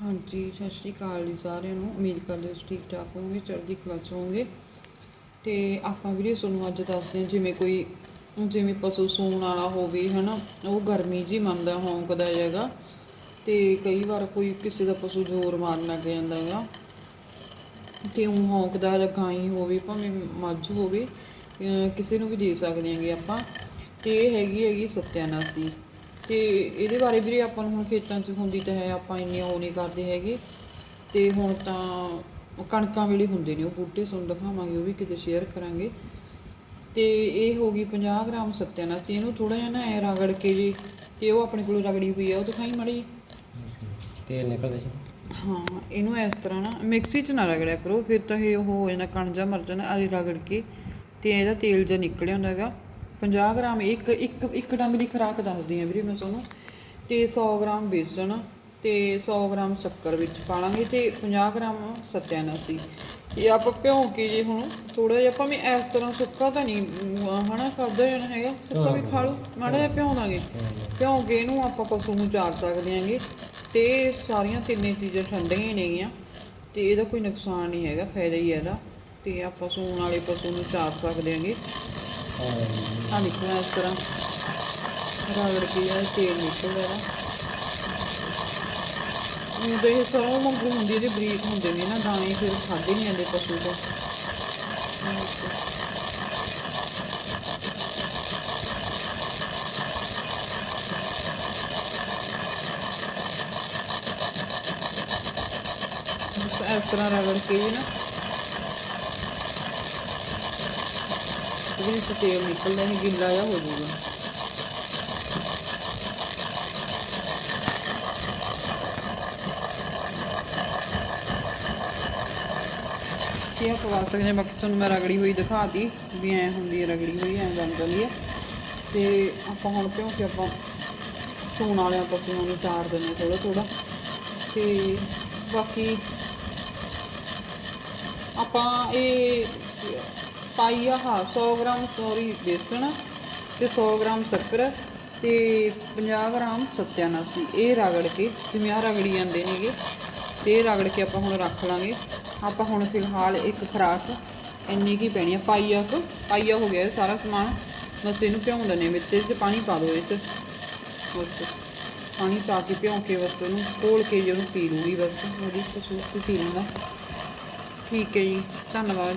ਹਾਂਜੀ, ਸਤਿ ਸ਼੍ਰੀ ਅਕਾਲ ਜੀ ਸਾਰਿਆਂ ਨੂੰ। ਉਮੀਦ ਕਰਦੇ ਹਾਂ ਤੁਸੀਂ ਠੀਕ ਠਾਕ ਹੋਵੋਗੇ, ਚੜ੍ਹਦੀ ਕਲਾ 'ਚ ਹੋਵੋਗੇ। ਤੇ ਆਪਾਂ ਵੀਡੀਓ ਤੁਹਾਨੂੰ ਅੱਜ ਦੱਸਦੇ ਹਾਂ, ਜਿਵੇਂ ਕੋਈ, ਜਿਵੇਂ ਪਸ਼ੂ ਸੂਣ ਵਾਲਾ ਹੋਵੇ, ਹਨਾ, ਉਹ ਗਰਮੀ ਜੀ ਮੰਨਦਾ ਹੌਂਕਦਾ ਹੈਗਾ ਤੇ ਕਈ ਵਾਰ ਕੋਈ ਕਿਸੇ ਦਾ ਪਸ਼ੂ ਜ਼ੋਰ ਮਾਰਨ ਲੱਗ ਜਾਂਦਾ ਹੈਗਾ। ਤੇ ਉਹ ਹੌਂਕਦਾ ਜਾਂ ਗਾਈ ਹੋਵੇ, ਭਾਵੇਂ ਮੱਝ ਹੋਵੇ ਕਿਸੇ ਨੂੰ ਵੀ ਦੇ ਸਕਦੇ ਹਾਂਗੇ ਆਪਾਂ। ਤੇ ਇਹ ਹੈਗੀ ਹੈਗੀ ਸਤਿਆਨਾਸੀ। ਤੇ ਇਹਦੇ ਬਾਰੇ ਵੀਰੇ ਆਪਾਂ ਨੂੰ ਹੁਣ ਖੇਤਾਂ 'ਚ ਹੁੰਦੀ ਤਾਂ ਹੈ ਆਪਾਂ ਇੰਨੇ ਉਹ ਨਹੀਂ ਕਰਦੇ ਹੈਗੇ। ਤੇ ਹੁਣ ਤਾਂ ਕਣਕਾਂ ਵੇਲੇ ਹੁੰਦੇ ਨੇ ਉਹ ਬੂਟੇ ਤੁਹਾਨੂੰ ਦਿਖਾਵਾਂਗੇ ਉਹ ਵੀ ਕਿਤੇ ਸ਼ੇਅਰ ਕਰਾਂਗੇ। ਤੇ ਇਹ ਹੋ ਗਈ 50 ਗ੍ਰਾਮ ਸਤਿਆਨਾਸੀ ਇਹਨੂੰ ਥੋੜਾ ਜਿਹਾ ਨਾ ਐ ਰਗੜ ਕੇ ਜੀ ਤੇ ਉਹ ਆਪਣੇ ਕੋਲ ਰਗੜੀ ਹੋਈ ਆ ਉਹ ਦਿਖਾਈ ਮਾੜੀ ਤੇਲ ਨਿਕਲਦਾ ਸੀ ਹਾਂ ਇਹਨੂੰ ਇਸ ਤਰ੍ਹਾਂ ਨਾ ਮਿਕਸੀ 'ਚ ਨਾ ਰਗੜਿਆ ਕਰੋ ਫਿਰ ਤਾਂ ਇਹ ਉਹ ਹੋ ਜਾਂਦਾ ਕਣਜਾ ਮਰ ਜਾਂਦਾ ਆਲੀ ਰਗੜ ਕੇ ਤੇ ਇਹਦਾ ਤੇਲ ਜਿਹਾ ਨਿਕਲਿਆ ਹੁੰਦਾ ਹੈਗਾ। 50 ਗ੍ਰਾਮ ਇੱਕ ਇੱਕ ਇੱਕ ਡੰਗ ਦੀ ਖੁਰਾਕ ਦੱਸਦੀ ਆ ਵੀਰੇ ਮੈਂ ਤੁਹਾਨੂੰ। ਤੇ 100 ਗ੍ਰਾਮ ਬੇਸਣ ਤੇ 100 ਗ੍ਰਾਮ ਸ਼ੱਕਰ ਵਿੱਚ ਪਾ ਲਾਂਗੇ ਤੇ 50 ਗ੍ਰਾਮ ਸਤਿਆਨਾਸੀ। ਇਹ ਆਪਾਂ ਭਿਉਂ ਕੇ ਜੇ ਹੁਣ ਥੋੜਾ ਜਿਹਾ ਆਪਾਂ ਵੀ ਇਸ ਤਰ੍ਹਾਂ ਸੁੱਕਾ ਤਾਂ ਨਹੀਂ ਅਮ, ਹਨਾ ਖਾਦਾ ਜਾਣਾ ਹੈਗਾ ਸੁੱਕਾ ਵੀ ਖਾ ਲਓ ਮਾੜਾ ਜਿਹਾ ਭਿਉਂ ਦਾਂਗੇ ਭਿਉਂ ਕੇ ਇਹਨੂੰ ਆਪਾਂ ਪਸ਼ੂ ਨੂੰ ਚਾਰ ਸਕਦੇ ਆਂਗੇ ਤੇ ਸਾਰੀਆਂ ਤਿੰਨੇ ਚੀਜ਼ਾਂ ਠੰਡੀਆਂ ਹੀ ਨੇਗੀਆਂ ਤੇ ਇਹਦਾ ਕੋਈ ਨੁਕਸਾਨ ਨਹੀਂ ਹੈਗਾ ਫਾਇਦਾ ਹੀ ਹੈ ਇਹਦਾ। ਤੇ ਆਪਾਂ ਸੂਣ ਵਾਲੇ ਪਸ਼ੂ ਨੂੰ ਚਾਰ ਸਕਦੇ ਆਂਗੇ ਆ ਨਿਕਲਣਾ ਇਸ ਤਰ੍ਹਾਂ ਰਗੜ ਕੇ ਜਿਹੜਾ ਤੇਲ ਨਿਕਲਦਾ ਇਹਦਾ ਉਹ ਦੇ ਸਰੋਂ ਵਾਂਗੂ ਹੁੰਦੀ ਇਹਦੇ ਬਰੀਕ ਹੁੰਦੇ ਨੇ ਨਾ ਦਾਣੇ ਫਿਰ ਖਾਦੇ ਨਹੀਂ ਜਾਂਦੇ ਪਸ਼ੂ ਤੋਂ। ਇਸ ਤਰ੍ਹਾਂ ਰਗੜ ਕੇ ਨਾ ਇਹਦੇ ਵਿੱਚ ਤੇਲ ਨਿਕਲਦਾ ਨਹੀਂ ਗਿੱਲਾ ਜਿਹਾ ਹੋ ਜੂਗਾ ਕੀ ਆ, ਪਵਾ ਸਕਦੇ ਹਾਂ। ਬਾਕੀ ਤੁਹਾਨੂੰ ਮੈਂ ਰਗੜੀ ਹੋਈ ਦਿਖਾਤੀ ਵੀ ਐ ਹੁੰਦੀ ਹੈ, ਰਗੜੀ ਹੋਈ, ਐ ਬਣ ਜਾਂਦੀ ਹੈ। ਤੇ ਆਪਾਂ ਹੁਣ ਕਿਉਂ ਕਿ ਆਪਾਂ ਸੂਣ ਵਾਲਿਆਂ ਪਸ਼ੂਆਂ ਨੂੰ ਚਾਰ ਦਿੰਦੇ ਥੋੜਾ ਥੋੜਾ ਤੇ ਬਾਕੀ ਆਪਾਂ ਇਹ ਪਾਈ ਆਹ 100 ਗ੍ਰਾਮ ਸੋਰੀ ਬੇਸਣ ਤੇ 100 ਗ੍ਰਾਮ ਸ਼ੱਕਰ ਤੇ 50 ਗ੍ਰਾਮ ਸਤਿਆਨਾਸੀ। ਇਹ ਰਗੜ ਕੇ, ਜਿਵੇਂ ਆਹ ਰਗੜੀ ਜਾਂਦੇ ਨੇਗੇ ਤੇ ਇਹ ਰਗੜ ਕੇ ਆਪਾਂ ਹੁਣ ਰੱਖ ਲਾਂਗੇ। ਆਪਾਂ ਹੁਣ ਫਿਲਹਾਲ ਇੱਕ ਖਰਾਕ ਇੰਨੀ ਕੀ ਪੈਣੀ ਆ ਪਾਈਆ ਕੁ ਪਾਈਆ ਹੋ ਗਿਆ ਸਾਰਾ ਸਮਾਨ। ਬਸ ਇਹਨੂੰ ਭਿਉਂ ਦਿੰਦੇ ਹਾਂ ਵਿੱਚ ਇਹ 'ਚ ਪਾਣੀ ਪਾ ਦਿਓ ਇਹ ਬਸ, ਪਾਣੀ ਪਾ ਕੇ ਭਿਉਂ ਕੇ ਬਸ ਉਹਨੂੰ ਘੋਲ ਕੇ ਜੇ ਉਹਨੂੰ ਪੀ ਲੂਗੀ ਬਸ, ਉਹਦੀ ਪਸ਼ੂ ਪੀ ਲੈਂਦਾ ਠੀਕ ਹੈ ਜੀ, ਧੰਨਵਾਦ।